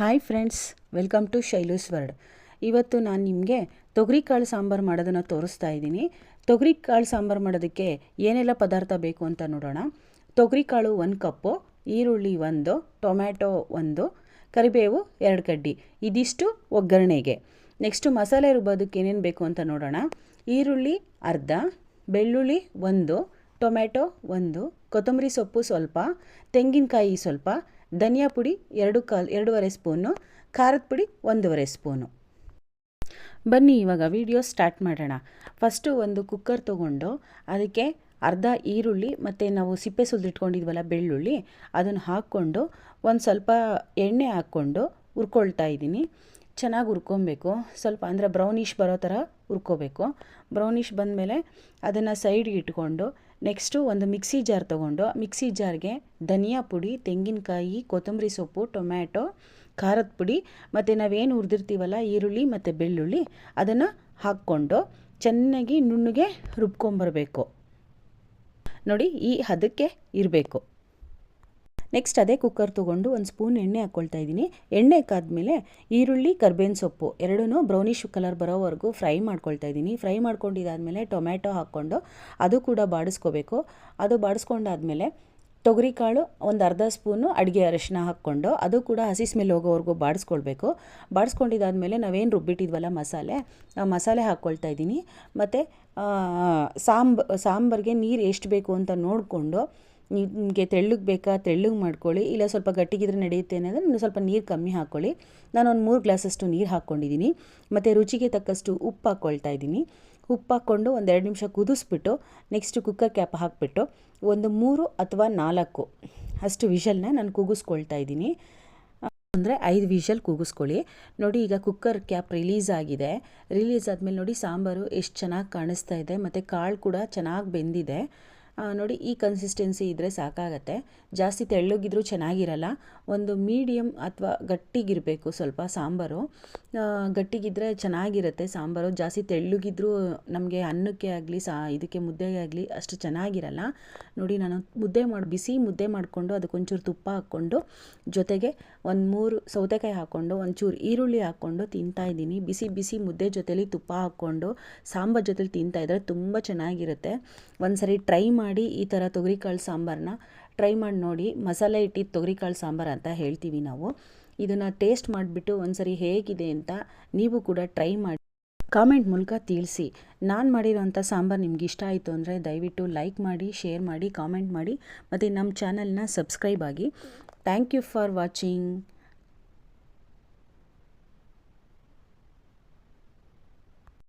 Hi friends welcome to Shailu's world ಇವತ್ತು ನಾನು ನಿಮಗೆ ತೊಗರಿಕಾಳು ಸಾಂಬಾರು ಮಾಡೋದನ್ನು ತೋರಿಸ್ತಾ ಇದ್ದೀನಿ. ತೊಗರಿಕಾಳು ಸಾಂಬಾರು ಮಾಡೋದಕ್ಕೆ ಏನೆಲ್ಲ ಪದಾರ್ಥ ಬೇಕು ಅಂತ ನೋಡೋಣ. ತೊಗರಿಕಾಳು ಒಂದು ಕಪ್ಪು, ಈರುಳ್ಳಿ ಒಂದು, ಟೊಮ್ಯಾಟೊ ಒಂದು, ಕರಿಬೇವು ಎರಡು ಕಡ್ಡಿ. ಇದಿಷ್ಟು ಒಗ್ಗರಣೆಗೆ. ನೆಕ್ಸ್ಟು ಮಸಾಲೆ ರುಬ್ಬೋದಕ್ಕೆ ಏನೇನು ಬೇಕು ಅಂತ ನೋಡೋಣ. ಈರುಳ್ಳಿ ಅರ್ಧ, ಬೆಳ್ಳುಳ್ಳಿ ಒಂದು, ಟೊಮ್ಯಾಟೊ ಒಂದು, ಕೊತ್ತಂಬರಿ ಸೊಪ್ಪು ಸ್ವಲ್ಪ, ತೆಂಗಿನಕಾಯಿ ಸ್ವಲ್ಪ ಧನಿಯಾ ಪುಡಿ ಎರಡು ಕಾಲ್ ಎರಡೂವರೆ ಸ್ಪೂನು, ಖಾರದ ಪುಡಿ ಒಂದೂವರೆ ಸ್ಪೂನು. ಬನ್ನಿ ಇವಾಗ ವಿಡಿಯೋ ಸ್ಟಾರ್ಟ್ ಮಾಡೋಣ. ಫಸ್ಟು ಒಂದು ಕುಕ್ಕರ್ ತೊಗೊಂಡು ಅದಕ್ಕೆ ಅರ್ಧ ಈರುಳ್ಳಿ ಮತ್ತು ನಾವು ಸಿಪ್ಪೆ ಸುಲಿದಿಟ್ಕೊಂಡಿದ್ವಲ್ಲ ಬೆಳ್ಳುಳ್ಳಿ, ಅದನ್ನು ಹಾಕ್ಕೊಂಡು ಒಂದು ಸ್ವಲ್ಪ ಎಣ್ಣೆ ಹಾಕ್ಕೊಂಡು ಹುರ್ಕೊಳ್ತಾ ಇದ್ದೀನಿ. ಚೆನ್ನಾಗಿ ಹುರ್ಕೊಬೇಕು. ಸ್ವಲ್ಪ ಅಂದರೆ ಬ್ರೌನಿಷ್ ಬರೋ ಥರ ಹುರ್ಕೋಬೇಕು. ಬ್ರೌನಿಷ್ ಬಂದಮೇಲೆ ಅದನ್ನು ಸೈಡ್ಗೆ ಇಟ್ಕೊಂಡು ನೆಕ್ಸ್ಟು ಒಂದು ಮಿಕ್ಸಿ ಜಾರ್ ತೊಗೊಂಡು ಮಿಕ್ಸಿ ಜಾರ್ಗೆ ಧನಿಯಾ ಪುಡಿ, ತೆಂಗಿನಕಾಯಿ, ಕೊತ್ತಂಬರಿ ಸೊಪ್ಪು, ಟೊಮ್ಯಾಟೊ, ಖಾರದ ಪುಡಿ ಮತ್ತು ನಾವೇನು ಹುರಿದಿರ್ತೀವಲ್ಲ ಈರುಳ್ಳಿ ಮತ್ತು ಬೆಳ್ಳುಳ್ಳಿ ಅದನ್ನು ಹಾಕ್ಕೊಂಡು ಚೆನ್ನಾಗಿ ನುಣ್ಣಗೆ ರುಬ್ಕೊಂಬರಬೇಕು. ನೋಡಿ ಈ ಹದಕ್ಕೆ ಇರಬೇಕು. ನೆಕ್ಸ್ಟ್ ಅದೇ ಕುಕ್ಕರ್ ತೊಗೊಂಡು ಒಂದು ಸ್ಪೂನ್ ಎಣ್ಣೆ ಹಾಕ್ಕೊಳ್ತಾ ಇದ್ದೀನಿ. ಎಣ್ಣೆ ಹಾಕಾದ್ಮೇಲೆ ಈರುಳ್ಳಿ, ಕರ್ಬೇವಿನ ಸೊಪ್ಪು ಎರಡೂ ಬ್ರೌನಿಷ್ ಕಲರ್ ಬರೋವರೆಗೂ ಫ್ರೈ ಮಾಡ್ಕೊಳ್ತಾ ಇದ್ದೀನಿ. ಫ್ರೈ ಮಾಡ್ಕೊಂಡಿದ್ದಾದಮೇಲೆ ಟೊಮ್ಯಾಟೊ ಹಾಕ್ಕೊಂಡು ಅದು ಕೂಡ ಬಾಡಿಸ್ಕೋಬೇಕು. ಅದು ಬಾಡಿಸ್ಕೊಂಡಾದ್ಮೇಲೆ ತೊಗರಿಕಾಳು ಒಂದು ಅರ್ಧ ಸ್ಪೂನು ಅಡುಗೆ ಅರಶಿನ ಹಾಕ್ಕೊಂಡು ಅದು ಕೂಡ ಹಸಿ ಸ್ಮೆಲ್ ಹೋಗೋವರೆಗೂ ಬಾಡಿಸ್ಕೊಳ್ಬೇಕು. ಬಾಡಿಸ್ಕೊಂಡಿದ್ದಾದಮೇಲೆ ನಾವೇನು ರುಬ್ಬಿಟ್ಟಿದ್ವಲ್ಲ ಮಸಾಲೆ, ಆ ಮಸಾಲೆ ಹಾಕ್ಕೊಳ್ತಾ ಇದ್ದೀನಿ. ಮತ್ತು ಸಾಂಬ, ಸಾಂಬಾರಿಗೆ ನೀರು ಎಷ್ಟು ಬೇಕು ಅಂತ ನೋಡಿಕೊಂಡು ನಿಮಗೆ ತೆಳ್ಳಗೆ ಬೇಕಾ, ತೆಳ್ಳಗೆ ಮಾಡ್ಕೊಳ್ಳಿ. ಇಲ್ಲ ಸ್ವಲ್ಪ ಗಟ್ಟಿಗಿದ್ರೆ ನಡೆಯುತ್ತೆ ಅಂದರೆ ಇನ್ನು ಸ್ವಲ್ಪ ನೀರು ಕಮ್ಮಿ ಹಾಕ್ಕೊಳ್ಳಿ ನಾನು ಒಂದು ಮೂರು ಗ್ಲಾಸಷ್ಟು ನೀರು ಹಾಕ್ಕೊಂಡಿದ್ದೀನಿ ಮತ್ತು ರುಚಿಗೆ ತಕ್ಕಷ್ಟು ಉಪ್ಪು ಹಾಕ್ಕೊಳ್ತಾ ಇದ್ದೀನಿ ಉಪ್ಪು ಹಾಕ್ಕೊಂಡು ಒಂದು ಎರಡು ನಿಮಿಷ ಕುದಿಸ್ಬಿಟ್ಟು ನೆಕ್ಸ್ಟ್ ಕುಕ್ಕರ್ ಕ್ಯಾಪ್ ಹಾಕಿಬಿಟ್ಟು, ಒಂದು ಮೂರು ಅಥವಾ ನಾಲ್ಕು ಅಷ್ಟು ವಿಷಲ್ನ ನಾನು ಕೂಗಿಸ್ಕೊಳ್ತಾ ಇದ್ದೀನಿ ಅಂದರೆ ಐದು ವಿಷಲ್ ಕೂಗಿಸ್ಕೊಳ್ಳಿ. ನೋಡಿ ಈಗ ಕುಕ್ಕರ್ ಕ್ಯಾಪ್ ರಿಲೀಸ್ ಆಗಿದೆ. ರಿಲೀಸ್ ಆದಮೇಲೆ ನೋಡಿ ಸಾಂಬಾರು ಎಷ್ಟು ಚೆನ್ನಾಗಿ ಕಾಣಿಸ್ತಾ ಇದೆ. ಮತ್ತು ಕಾಳು ಕೂಡ ಚೆನ್ನಾಗಿ ಬೆಂದಿದೆ. ನೋಡಿ, ಈ ಕನ್ಸಿಸ್ಟೆನ್ಸಿ ಇದ್ದರೆ ಸಾಕಾಗತ್ತೆ. ಜಾಸ್ತಿ ತೆಳ್ಳಗಿದ್ರೂ ಚೆನ್ನಾಗಿರಲ್ಲ. ಒಂದು ಮೀಡಿಯಮ್ ಅಥವಾ ಗಟ್ಟಿಗಿರಬೇಕು ಸ್ವಲ್ಪ ಸಾಂಬಾರು. ಗಟ್ಟಿಗಿದ್ರೆ ಚೆನ್ನಾಗಿರುತ್ತೆ ಸಾಂಬಾರು. ಜಾಸ್ತಿ ತೆಳ್ಳಗಿದ್ರೂ ನಮಗೆ ಅನ್ನಕ್ಕೆ ಆಗಲಿ, ಸಾ, ಇದಕ್ಕೆ ಮುದ್ದೆಗೆ ಆಗಲಿ ಅಷ್ಟು ಚೆನ್ನಾಗಿರಲ್ಲ. ನೋಡಿ, ನಾನು ಮುದ್ದೆ ಮಾಡಿ, ಬಿಸಿ ಮುದ್ದೆ ಮಾಡಿಕೊಂಡು ಅದಕ್ಕೊಂಚೂರು ತುಪ್ಪ ಹಾಕ್ಕೊಂಡು ಜೊತೆಗೆ ಒಂದು ಮೂರು ಸೌತೆಕಾಯಿ ಹಾಕ್ಕೊಂಡು, ಒಂಚೂರು ಈರುಳ್ಳಿ ಹಾಕ್ಕೊಂಡು ತಿಂತಾಯಿದ್ದೀನಿ ಬಿಸಿ ಬಿಸಿ ಮುದ್ದೆ ಜೊತೆಲಿ ತುಪ್ಪ ಹಾಕ್ಕೊಂಡು, ಸಾಂಬಾರು ಜೊತೆಲಿ ತಿಂತಾಯಿದ್ರೆ ತುಂಬ ಚೆನ್ನಾಗಿರುತ್ತೆ. ಒಂದು ಸರಿ ಟ್ರೈ ಮಾಡಿ ಈ ಥರ ತೊಗರಿಕಾಳು ಸಾಂಬಾರನ್ನ ಟ್ರೈ ಮಾಡಿ ನೋಡಿ. ಮಸಾಲೆ ಇಟ್ಟಿದ್ದು ತೊಗರಿಕಾಳು ಸಾಂಬಾರು ಅಂತ ಹೇಳ್ತೀವಿ ನಾವು. ಇದನ್ನು ಟೇಸ್ಟ್ ಮಾಡಿಬಿಟ್ಟು ಒಂದು ಸರಿ ಹೇಗಿದೆ ಅಂತ ನೀವು ಕೂಡ ಟ್ರೈ ಮಾಡಿ. ಕಾಮೆಂಟ್ ಮೂಲಕ ತಿಳಿಸಿ. ನಾನು ಮಾಡಿರೋಂಥ ಸಾಂಬಾರು ನಿಮ್ಗೆ ಇಷ್ಟ ಆಯಿತು ಅಂದರೆ ದಯವಿಟ್ಟು ಲೈಕ್ ಮಾಡಿ, ಶೇರ್ ಮಾಡಿ, ಕಾಮೆಂಟ್ ಮಾಡಿ. ಮತ್ತು ನಮ್ಮ ಚಾನಲ್ನ ಸಬ್ಸ್ಕ್ರೈಬ್ ಆಗಿ. Thank you for watching.